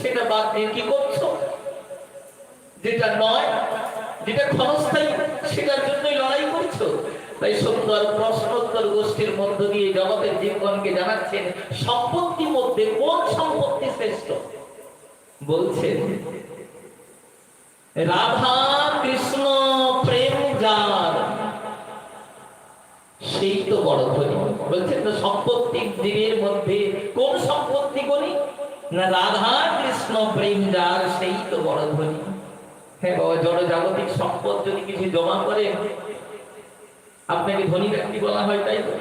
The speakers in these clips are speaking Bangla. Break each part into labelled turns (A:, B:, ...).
A: সেটা বাদ দিয়ে কি করছ? যেটা নয়, যেটা ক্ষণস্থায়ী, সেটার জন্যই লড়াই করছ? তাই সুন্দর প্রশ্নোত্তর গোষ্ঠীর মধ্য দিয়ে জগতের জীবগণকে জানাচ্ছেন, সম্পত্তির মধ্যে কোন সম্পত্তি শ্রেষ্ঠ? বলছেন, রাধা কৃষ্ণ প্রেম যার, সেই তো বড় ধনী। বলছেন, তো সম্পত্তি জীবের মধ্যে কোন সম্পত্তি করি না রাধা কৃষ্ণ প্রেম যার সেই তো বড় ধনী হ্যাঁ বাবা জড় জাগতিক সম্পদ যদি কিছু জমা করে, আপনাকে ধনী ব্যক্তি বলা হয়, তাই তো?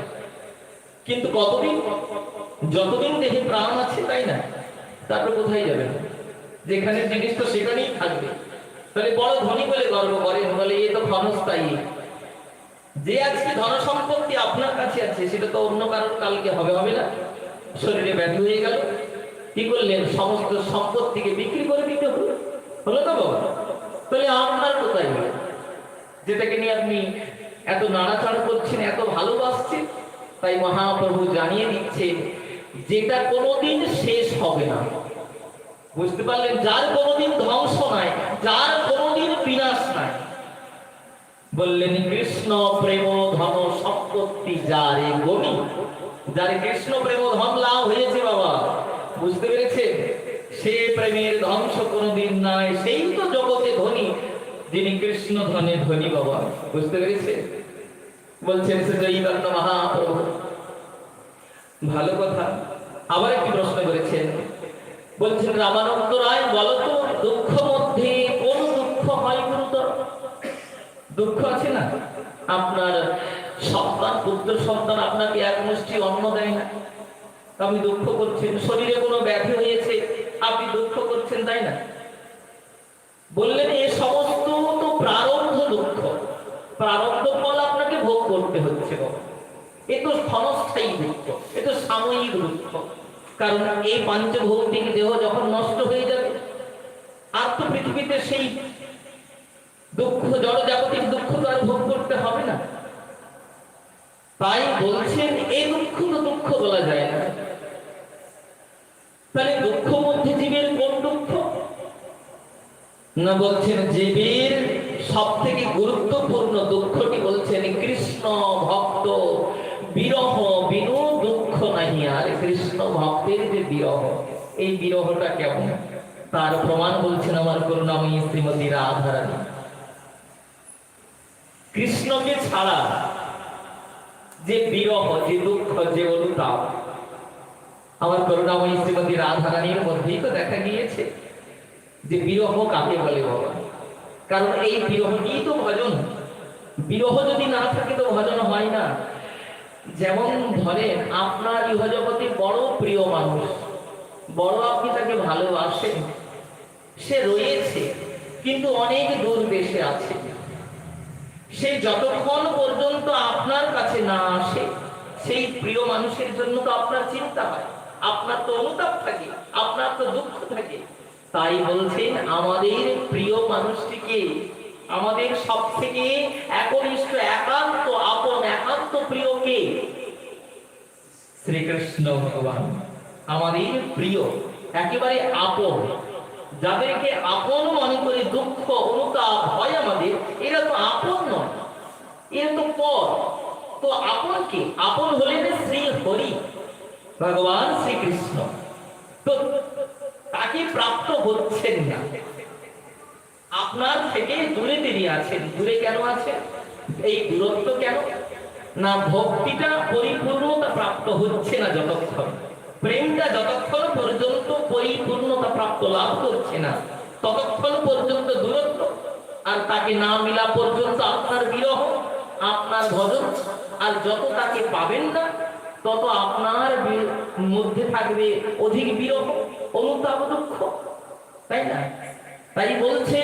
A: কিন্তু কতদিন, যতদিন দেহে প্রাণ আছে, তাই না? তারপর কোথায় যাবেন? যেখানে জিনিস তো সেখানেই থাকবে। তাহলে বড় ধনী বলে গর্ব করেন বলে, এ তো ক্ষণস্থায়ী। যে আজকে ধন সম্পত্তি আপনার কাছে আছে, সেটা তো অন্য কারোর কালকে হবে হবে না? শরীরে ব্যাধি হয়ে গেল। কি করলেন? সমস্ত সম্পত্তিকে বিক্রি করে দিতে হলো। হলো না বাবা। তাহলে আপনার কোথায় হলো? যেটাকে নিয়ে আপনি এত নাড়াচাড়া করছেন, এত ভালোবাসছেন, তাই মহাপ্রভু জানিয়ে দিচ্ছেন, যেটা কোনোদিন শেষ হবে না। বুঝতে পারলেন? যার কোনোদিন ধ্বংস নাই, যার কোনোদিন বিনাশ নাই। বললেন, কৃষ্ণ প্রেম ধন সম্পত্তি যারে গণি যারে কৃষ্ণ প্রেম ধন লাভ হয়েছে বাবা। বুঝতে পেরেছে সে প্রেমের ধ্বংস কোনোদিন নাই সেই তো জগতে ধনী, যিনি কৃষ্ণ ধনে ধনী বাবা। বুঝতে পেরেছে বলছেন সে জয়ীবান্ন মহাপ্রভু। ভালো কথা। আবার একটি প্রশ্ন করেছেন। বলছেন, রামানন্দ রায়, বলতো দুঃখ মধ্যে কোন দুঃখ হয় গুরুতর? দুঃখ আছে না? আপনার সন্তান, পুত্র সন্তান আপনাকে এক মুষ্টি অন্ন দেয় না। আপনি দুঃখ করছেন, শরীরে কোনো ব্যাধি হয়েছে, আপনি দুঃখ করছেন, তাই না? বললেন, এ সমস্ত তো প্রারব্ধ দুঃখ। প্রারব্ধ ফল আপনাকে ভোগ করতে হচ্ছে এ তো ক্ষণস্থায়ী দুঃখ, এ তো সাময়িক দুঃখ। কারণ এই পাঞ্চভৌতিক দেহ যখন নষ্ট হয়ে যাবে, আর তো পৃথিবীতে সেই দুঃখ জড় জাগতিক দুঃখ তো আর ভোগ করতে হবে না। তাই বলছেন এই দুঃখ তো দুঃখ বলা যায় না। তাহলে দুঃখ মধ্যে জীবের কোন দুঃখ? না বলছেন জীবের সব থেকে গুরুত্বপূর্ণ দুঃখটি বলছেন কৃষ্ণ ভক্ত। বিরহ বিনু দুঃখ নাহি, আর কৃষ্ণ ভক্তের যে বিরহ, এই বিরহটা কেমন? তার প্রমাণ বলছেন আমার করুণাময়ী শ্রীমতী রাধারানী। কৃষ্ণকে ছাড়া যে বিরহ, যে দুঃখ, যে অনুতাপ আমার করুণাময়ী শ্রীমতী রাধারানীর মধ্যেই তো দেখা গিয়েছে যে বিরহ কাকে বলে বাবা? কারণ এই বিরহটিই তো ভজন। বিরহ যদি না থাকে তো ভজন হয় না। যেমন ধরেন, আপনার ইহজগতে বড় প্রিয় মানুষ, বড় আপনি তাকে ভালোবাসেন, সে রয়েছে, কিন্তু অনেক দূর দেশে আছে। সে যতক্ষণ পর্যন্ত আপনার কাছে না আসে, সেই প্রিয় মানুষের জন্য তো আপনার চিন্তা হয়। আপনার তো অনুতাপ থাকে, আপনার তো দুঃখ থাকে। তাই বলছেন, আমাদের প্রিয় মানুষটিকে, আমাদের সব থেকে একনিষ্ঠ, একান্ত, আপন, একান্ত প্রিয় কে শ্রীকৃষ্ণ ভগবান, আমাদের প্রিয়, একেবারে আপন, যাদেরকে আপন মনে করে দুঃখ, অনুতাপ হয় আমাদের, এরা তো আপন নয়, এরা তো পর। তো আপন কে আপন হলেন শ্রী হরি ভগবান শ্রীকৃষ্ণ। তো তাকে প্রাপ্ত হচ্ছেন না। আপনার থেকে দূরে তিনি আছেন। দূরে কেন আছেন? এই দূরত্ব কেন? না, ভক্তিটা পরিপূর্ণতা প্রাপ্ত হচ্ছে না যতক্ষণ। প্রেমটা যতক্ষণ পর্যন্ত পরিপূর্ণতা প্রাপ্ত লাভ করছে না, ততক্ষণ পর্যন্ত দূরত্ব। আর তাকে না মিলা পর্যন্ত আপনার বিরহ, আপনার ভজন, আর যত তাকে পাবেন না তত আপনার মধ্যে থাকবে অধিক বিরহ অনুতাপ দুঃখ। তাই না? তাই বলছে,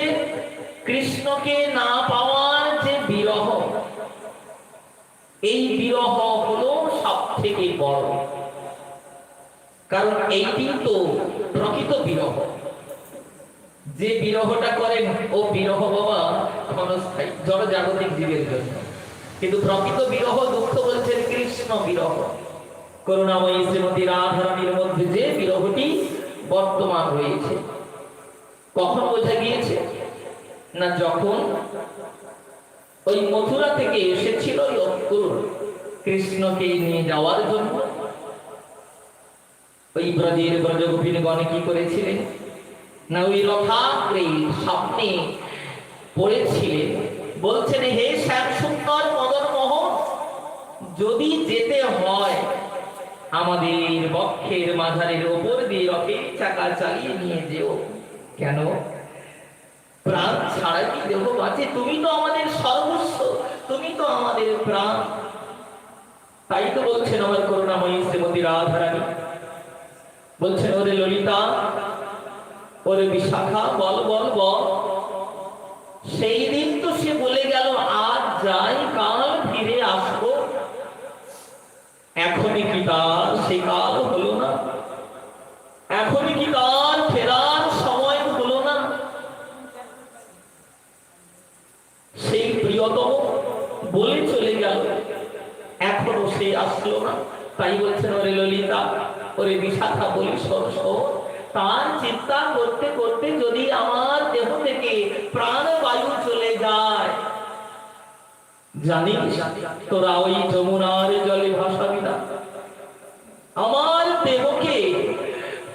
A: কৃষ্ণকে না পাওয়ার যে বিরহ, এই বিরহ হলো সব থেকে বড়। কারণ এইটি তো প্রকৃত বিরহ। যে বিরহটা করেন, ও বিরহ বাবা ক্ষণস্থায়ী জড় জাগতিক জীবের জন্য। কিন্তু প্রকৃত বিরহ দুঃখ বলছেন কৃষ্ণ বিরহ। করুণাময়ী শ্রীমতী রাধারানীর মধ্যে যে বিরহটি বর্তমান রয়েছে, কখন বোঝা গিয়েছে? না যখন? ওই মথুরা থেকে এসেছিল কৃষ্ণকে নিয়ে যাওয়ার জন্য। ওই ব্রজের ব্রজগোপিনগণ কি করেছিলেন? না ওই রথাগ্রে স্বপ্নে পড়েছিলেন। বলছেন, হে শ্যাম সুন্দর মদন মোহন যদি যেতে হয় আমাদের বক্ষের মাঝারের ওপর দিয়ে রথের চাকা চালিয়ে নিয়ে যেও। কেন? প্রাণ ছাড়া কি দেহ বাঁচে? তুমি তো আমাদের সর্বস্ব, তুমি তো আমাদের প্রাণ। তাই তো বলছেন আমার করুণাময়ী শ্রীমতী রাধারানী। বলছেন, ওরে ললিতা, ওরে বিশাখা, বল বল বল। সেই দিন তো সে বলে গেল, আজ যাই, কাল এখনই কি তার সে কাল হলো না। এখনই কি তার ফেরার সময় হলো না। সেই প্রিয়তম বলে চলে গেল। এখনও সে আসলো না। তাই বলছেন, ওরে ললিতা, ওরে বিশাখা বলি শোন। তার চিন্তা করতে করতে যদি আমার দেহ থেকে প্রাণবায়ু চলে যায় জানিস তোরা ওই যমুনার জলে ভাসাবি না আমার দেহকে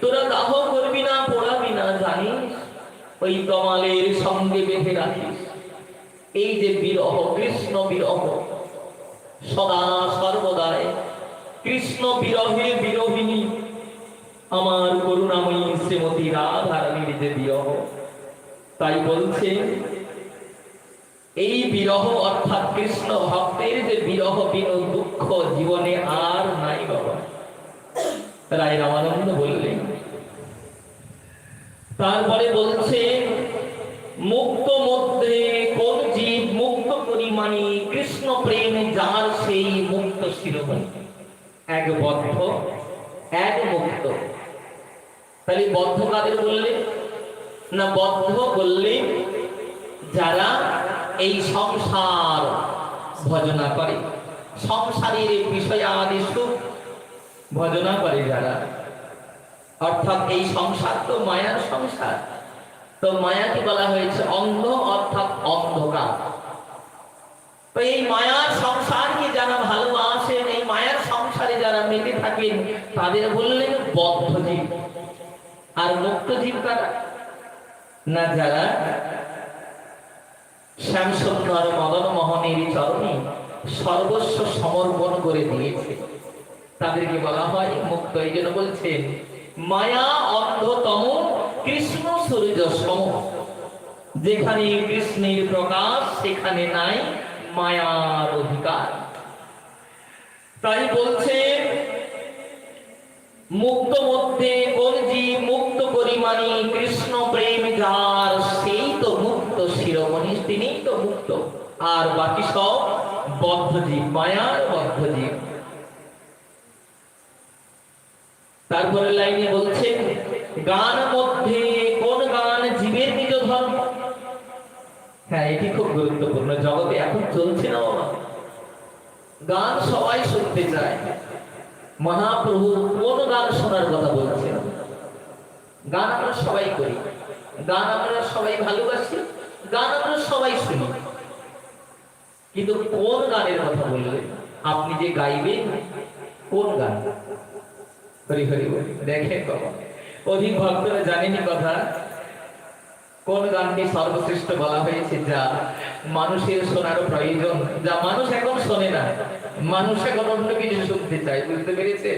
A: তোরা দাহ করবি না, পোড়াবি না, জানিস? ওই কমালের সঙ্গে বেঁধে রাখিস। এই যে বিরহ, কৃষ্ণ বিরহ, সদা সর্বদায় কৃষ্ণ বিরহে বিরহিনী আমার করুণাময়ী শ্রীমতী রাধারানীর যে বিরহ, তাই বলছে এই বিরহ অর্থাৎ কৃষ্ণ ভক্তের যে বিরহ বিন দুঃখ জীবনে আর নাই বাবা। রায় রামানন্দ বললেন, তারপরে বলছে, মুক্ত মধ্যে কোন জীব মুক্ত পরিমাণে কৃষ্ণ প্রেম যার সেই মুক্ত শিরোমণি? এক বদ্ধ, এক মুক্ত। তাহলে বদ্ধ কাদের বললে? না, বদ্ধ বললে যারা এই সংসার ভজনা করে। সংসারের বিষয় আদি সুখ, ভজনা করে যারা। অর্থাৎ এই সংসার তো মায়ার সংসার। তো মায়াকে বলা হয়েছে অন্ধ, অর্থাৎ অন্ধকার। তো এই মায়ার সংসারকে যারা ভালোবাসেন, এই মায়ার সংসারে যারা মেতে থাকেন, তাদের বললেন বদ্ধ জীব আর মুক্ত জীব কারা? না যারা শ্যামসুন্দর মদন মোহনের চরণে সর্বস্ব সমর্পণ করে দিয়েছে। তাদেরকে বলা হয় মুক্ত, এই জন্য বলছেন, মায়া অন্ধতম কৃষ্ণ সূর্য সম যেখানে কৃষ্ণের প্রকাশ, সেখানে নাই মায়ার অধিকার। তাই বলছে, মুক্ত মধ্যে কোন মুক্ত পরিমাণে কৃষ্ণ প্রেম যার শিরোমণি তিনি তো মুক্ত। আর বাকি সব বদ্ধ জীব মায়ার বদ্ধ জীব তারপরে লাইনে বলছে, গান মধ্যে কোন গান জীবের নিজ ধর্ম হ্যাঁ এটি খুব গুরুত্বপূর্ণ। জগতে এখন চলছে না গান সবাই শুনতে চায়। মহাপ্রভু কোন গান শোনার কথা বলছেন? গান আমরা সবাই করি। গান আমরা সবাই ভালোবাসি। গান আমরা সবাই শুনি। কিন্তু কোন গানের কথা বললেন আপনি যে গাইবেন, কোন গান? হরি হরি দেখেন অধিক ভক্তরা জানেনি কথা। কোন গানকে সর্বশ্রেষ্ঠ বলা হয়েছে? যা মানুষের শোনার প্রয়োজন। যা মানুষ এখন শোনে না। মানুষ এখন অন্য কিছু শুনতে চায়, বুঝতে পেরেছে?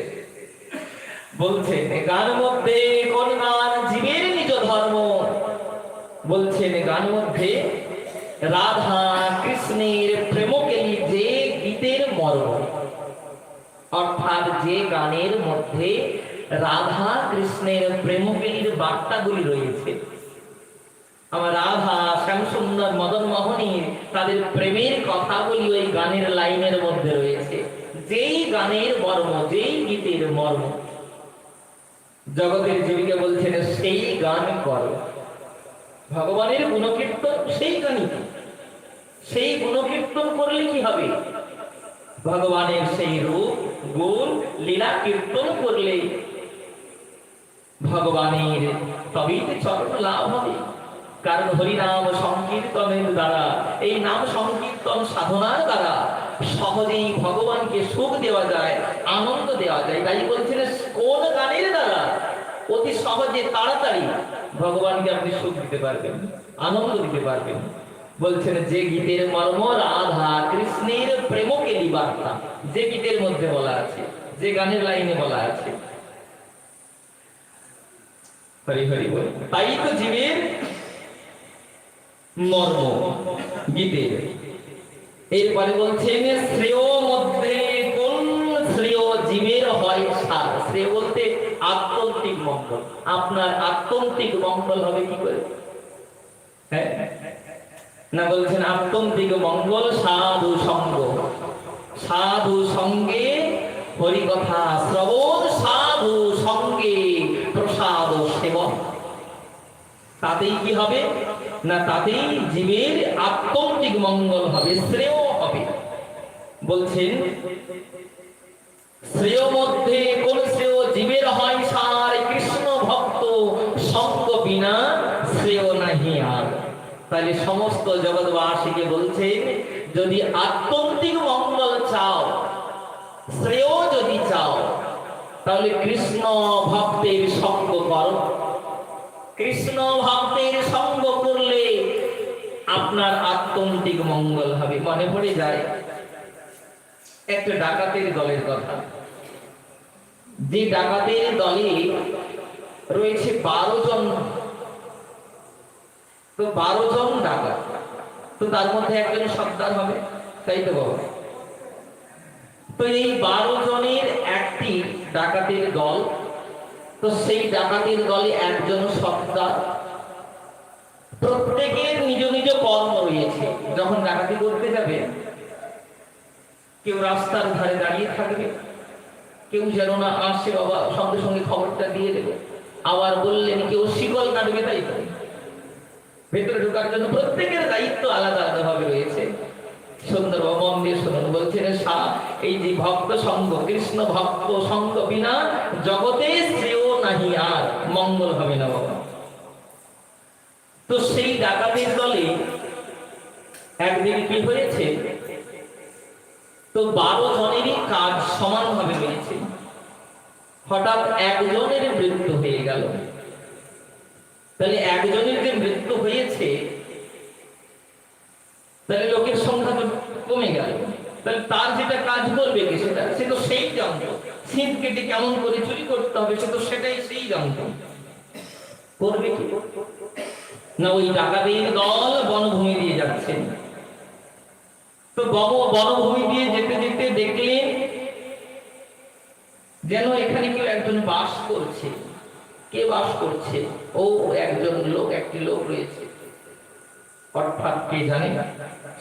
A: বলছেন গান মধ্যে কোন গান জীবের নিজ ধর্ম? বলছেন, গান মধ্যে রাধা কৃষ্ণের প্রেমকেলি যে গীতের মর্ম অর্থাৎ যে গানের মধ্যে রাধা কৃষ্ণের প্রেমকেলির বার্তাগুলি রয়েছে, আমার রাধা শ্যামসুন্দর মদন মোহনীর তাদের প্রেমের কথাগুলি ওই গানের লাইনের মধ্যে রয়েছে। যেই গানের মর্ম, যেই গীতের মর্ম, জগতের জীবিকা বলছেন, সেই গান কর। ভগবানের গুণকীর্তন সেই গানই সেই গুণকীর্তন করলে কি হবে? ভগবানের সেই রূপ, গুণ, লীলা কীর্তন করলে ভগবানের তবেই চরণ লাভ হবে। কারণ হরিনাম সংকীর্তনের দ্বারা, এই নাম সংকীর্তন সাধনার দ্বারা সহজেই ভগবানকে সুখ দেওয়া যায়, আনন্দ দেওয়া যায়। তাই বলছিলেন কোন গানের দ্বারা অতি সহজে তাড়াতাড়ি ভগবানকে আপনি সুখ দিতে পারবেন, আনন্দ দিতে পারবেন। বলছেন, যে গীতের মর্ম রাধা কৃষ্ণের প্রেমকে বার্তা যে গীতের মধ্যে বলা আছে, যে গানের লাইনে বলা আছে। তাই তো জীবের মর্ম গীতের। এরপরে বলছেন, শ্রেয় মধ্যে কোন শ্রেয় জীবের হয়? সার শ্রেয় বলতে আত্যন্তিক মঙ্গল আপনার আত্যন্তিক মঙ্গল হবে কি করে? হ্যাঁ? না, বলছেন আত্যন্তিক মঙ্গল সাধু সঙ্গ। সাধু সঙ্গে হরিকথা শ্রবণ, সাধু সঙ্গে প্রসাদ সেবন। তাতেই কি হবে? না, তাতেই জীবের আত্যন্তিক মঙ্গল হবে, শ্রেয় হবে। বলছেন, শ্রেয় মধ্যে তাহলে সমস্ত জগৎবাসীকে বলছেন যদি আত্যন্তিক মঙ্গল চাও, শ্রেয় যদি চাও, তাহলে কৃষ্ণ ভক্তের সঙ্গ করো। কৃষ্ণ ভক্তের সঙ্গ করলে আপনার আত্যন্তিক মঙ্গল হবে। মনে পড়ে যায়? একটা ডাকাতের দলের কথা। যে ডাকাতের দলে রয়েছে বারো জন তো বারো জন ডাকাত। তো তার মধ্যে একজন সর্দার হবে, তাই তো বাবা? তো এই বারো জনের একটি ডাকাতের দল, তো সেই ডাকাতের দলে একজন সর্দার। প্রত্যেকের নিজ নিজ কর্ম রয়েছে। যখন ডাকাতি করতে যাবে, কেউ রাস্তার ধারে দাঁড়িয়ে থাকবে, কেউ যেন না আসে, বাবা, সঙ্গে সঙ্গে খবরটা দিয়ে দেবে। আবার বললেন, কেউ শিকল কাটবে, তাই তো? ভেতরে ঢোকার জন্য প্রত্যেকের দায়িত্ব আলাদা আলাদা ভাবে রয়েছে। সুন্দর বাবা মন দিয়ে শুনুন বলছেন এই যে ভক্ত সঙ্গ, কৃষ্ণ ভক্ত সঙ্গ বিনা জগতে শ্রেয় নাহি আর, মঙ্গল হবে না বাবা তো সেই ডাকাতের দলে একদিন কি হয়েছে? তো বারো জনেরই কাজ সমানভাবে হয়েছে হঠাৎ একজনের মৃত্যু হয়ে গেল। তাহলে একজনের যে মৃত্যু হয়েছে, তাহলে লোকের সংখ্যা তো কমে গেল। তাহলে তার যেটা কাজ করবে কি সেটা? সে তো সেই জানতো শীত কেটে কেমন করে চুরি করতে হবে, সে তো সেটাই সেই জানতো করবে কি? না, ওই ডাকাতের দল বনভূমি দিয়ে যাচ্ছে। তো বন বনভূমি দিয়ে যেতে যেতে দেখলেন যেন এখানে কেউ একজন বাস করছে। কে বাস করছে? ও একজন লোক, একটি লোক রয়েছে। অর্থাৎ কে জানে?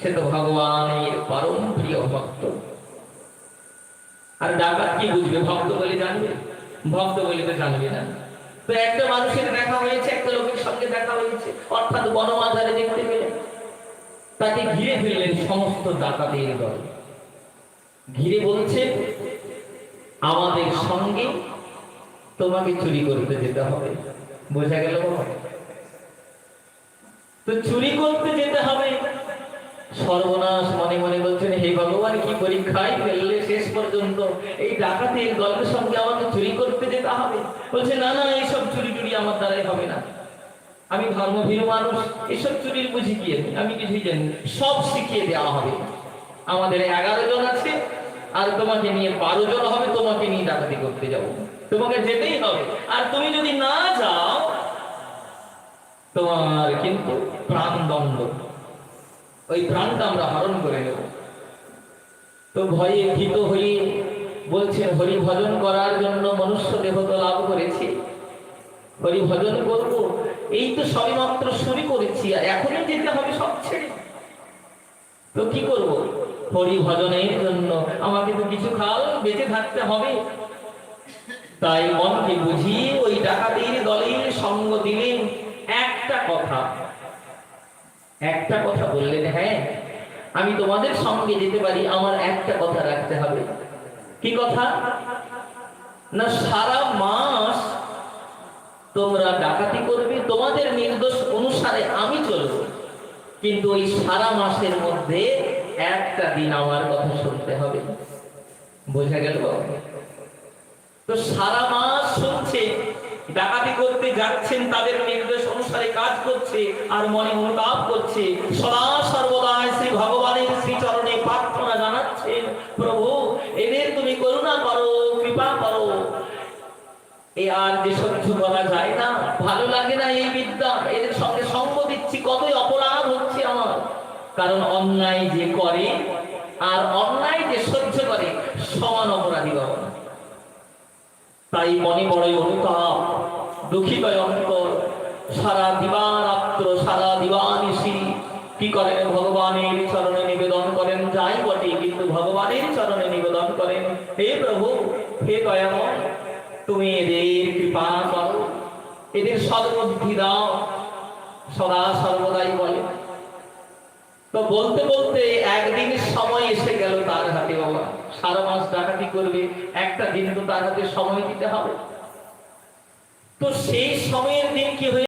A: সে তো ভগবানের পরম প্রিয় ভক্ত। আর ডাকাত কি বুঝবে? ভক্ত বলে জানবে? ভক্ত বলে তো জানবে না। তো একটা মানুষের দেখা হয়েছে, একটা লোকের সঙ্গে দেখা হয়েছে। অর্থাৎ বনমাজারে দেখতে পেলেন। তাকে ঘিরে ফেললেন সমস্ত ডাকাতের দল। ঘিরে বলছে, আমাদের সঙ্গে তোমাকে চুরি করতে যেতে হবে। বোঝা গেল তো চুরি করতে যেতে হবে। সর্বনাশ মনে মনে বলছেন, হে ভগবান, কি পরীক্ষায় ফেললে শেষ পর্যন্ত? এই ডাকাতের দলের সঙ্গে আমাকে চুরি করতে যেতে হবে। বলছে, না না এইসব চুরি টুরি আমার দ্বারাই হবে না। আমি ধর্মভীর মানুষ, এসব চুরির বুঝি কি আমি? আমি কিছুই জানি সব শিখিয়ে দেওয়া হবে। আমাদের এগারো জন আছে, আর তোমাকে নিয়ে বারো জন হবে, তোমাকে নিয়ে ডাকাতি করতে যাব। তোমাকে যেতেই হবে। আর তুমি যদি না যাও, তোমার কিন্তু প্রাণদণ্ড। ওই প্রাণটা আমরা হরণ করে নেব। তো ভয়ে ভীত হয়ে বলছেন হরি ভজন করার জন্য মনুষ্য দেহ তো লাভ করেছি। হরি ভজন করব। এই তো সবেমাত্র শুরু করেছি, আর এখনই যেতে হবে সব ছেড়ে। তো কি করব? হরি ভজনের জন্য আমাকে তো কিছু কাল বেঁচে থাকতে হবে। তাই মনকে বুঝিয়ে ওই ডাকাতের দলের সঙ্গ দিলেন একটা কথা। একটা কথা বললেন হ্যাঁ আমি তোমাদের সঙ্গে যেতে পারি, আমার একটা কথা রাখতে হবে। কি কথা? না, সারা মাস তোমরা ডাকাতি করবে, তোমাদের নির্দোষ অনুসারে আমি চলবো। কিন্তু ওই সারা মাসের মধ্যে একটা দিন আমার কথা শুনতে হবে। বোঝা গেল তো সারা মাস শুনছে, ডাকাতি করতে যাচ্ছেন, তাদের নির্দেশ অনুসারে কাজ করছে, আর মনে অনুতাপ করছে। সদা সর্বদা শ্রী ভগবানের শ্রীচরণে প্রার্থনা জানাচ্ছেন, প্রভু, এদের তুমি করুণা করো, কৃপা করো। এ আর যে সহ্য করা যায় না, ভালো লাগে না এই বিদ্যা। এদের সঙ্গে সঙ্গ দিচ্ছি, কতই অপরাধ হচ্ছে আমার। কারণ অন্যায় যে করে, আর অন্যায় যে সহ্য করে, সমান অপরাধী বাবা। তাই মনে বড় অনুতাপ দুঃখিত অন্তর সারা দিবারাত্র সারা দিবানিশি কি করেন ভগবানের চরণে নিবেদন করেন? যাই বটে, কিন্তু ভগবানের চরণে নিবেদন করেন। হে প্রভু, হে দয়াময়, তুমি এদের কৃপা করো। এদের সদ্বুদ্ধি দাও, সদা সর্বদাই বলে। তো বলতে বলতে একদিন সময় এসে গেল তার হাতে বাবা। সারা মাস ডাকাতি করবে, একটা দিন তো তার হাতে সময় দিতে হবে। তো সেই সময়ের দিন কি হয়ে